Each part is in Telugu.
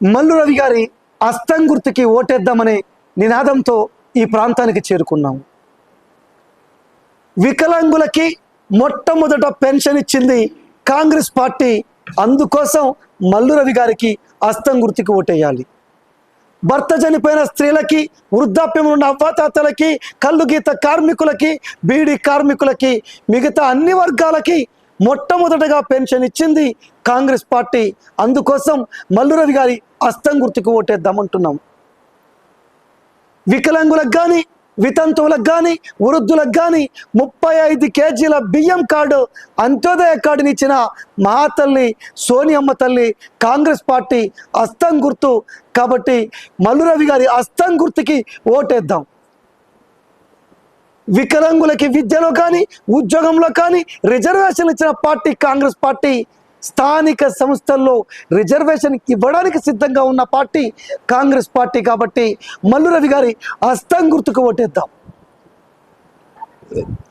మల్లు రవి గారి అస్తం గుర్తుకి ఓటేద్దామనే నినాదంతో ఈ ప్రాంతానికి చేరుకున్నాము. వికలాంగులకి మొట్టమొదట పెన్షన్ ఇచ్చింది కాంగ్రెస్ పార్టీ. అందుకోసం మల్లు రవి గారికి అస్తం గుర్తుకి ఓటేయాలి. భర్త చనిపోయిన స్త్రీలకి వృద్ధాప్యం ఉన్న అవ్వాతాతలకి కళ్ళు గీత కార్మికులకి బీడీ కార్మికులకి మిగతా అన్ని వర్గాలకి మొట్టమొదటగా పెన్షన్ ఇచ్చింది కాంగ్రెస్ పార్టీ. అందుకోసం మల్లు రవి గారి అస్తం గుర్తుకు ఓటేద్దామంటున్నాం. వికలాంగులకు కానీ వితంతువులకు కానీ వృద్ధులకు కానీ ముప్పై ఐదు కేజీల బియ్యం కార్డు అంత్యోదయ కార్డుని ఇచ్చిన మా తల్లి సోనియమ్మ తల్లి కాంగ్రెస్ పార్టీ అస్తం గుర్తు. కాబట్టి మల్లురవి గారి అస్తం గుర్తుకి ఓటేద్దాం. వికలాంగులకి విద్యలో కానీ ఉద్యోగంలో కానీ రిజర్వేషన్ ఇచ్చిన పార్టీ కాంగ్రెస్ పార్టీ స్థానిక సంస్థల్లో రిజర్వేషన్ ఇవ్వడానికి సిద్ధంగా ఉన్న పార్టీ కాంగ్రెస్ పార్టీ కాబట్టి మల్లు రవి గారి హస్తం గుర్తుకు ఓటేద్దాం.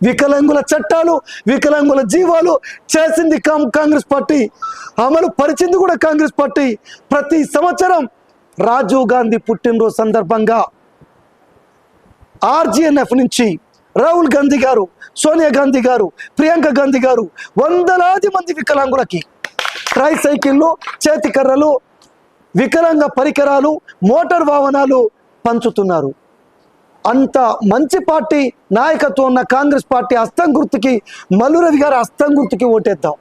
వికలాంగుల చట్టాలు వికలాంగుల జీవాలు చేసింది కాంగ్రెస్ పార్టీ. అమలు పరిచింది కూడా కాంగ్రెస్ పార్టీ. ప్రతి సంవత్సరం రాజీవ్ గాంధీ పుట్టినరోజు సందర్భంగా ఆర్జీఎన్ఎఫ్ నుంచి రాహుల్ గాంధీ గారు సోనియా గాంధీ గారు ప్రియాంక గాంధీ గారు వందలాది మంది వికలాంగులకి ట్రై సైకిళ్ళు చేతికర్రలు వికలాంగ పరికరాలు మోటార్ వాహనాలు పంచుతున్నారు. అంత మంచి పార్టీ నాయకత్వం ఉన్న కాంగ్రెస్ పార్టీ అస్తం గుర్తుకి మల్లురవి గారి అస్తం గుర్తుకి ఓటేద్దాం.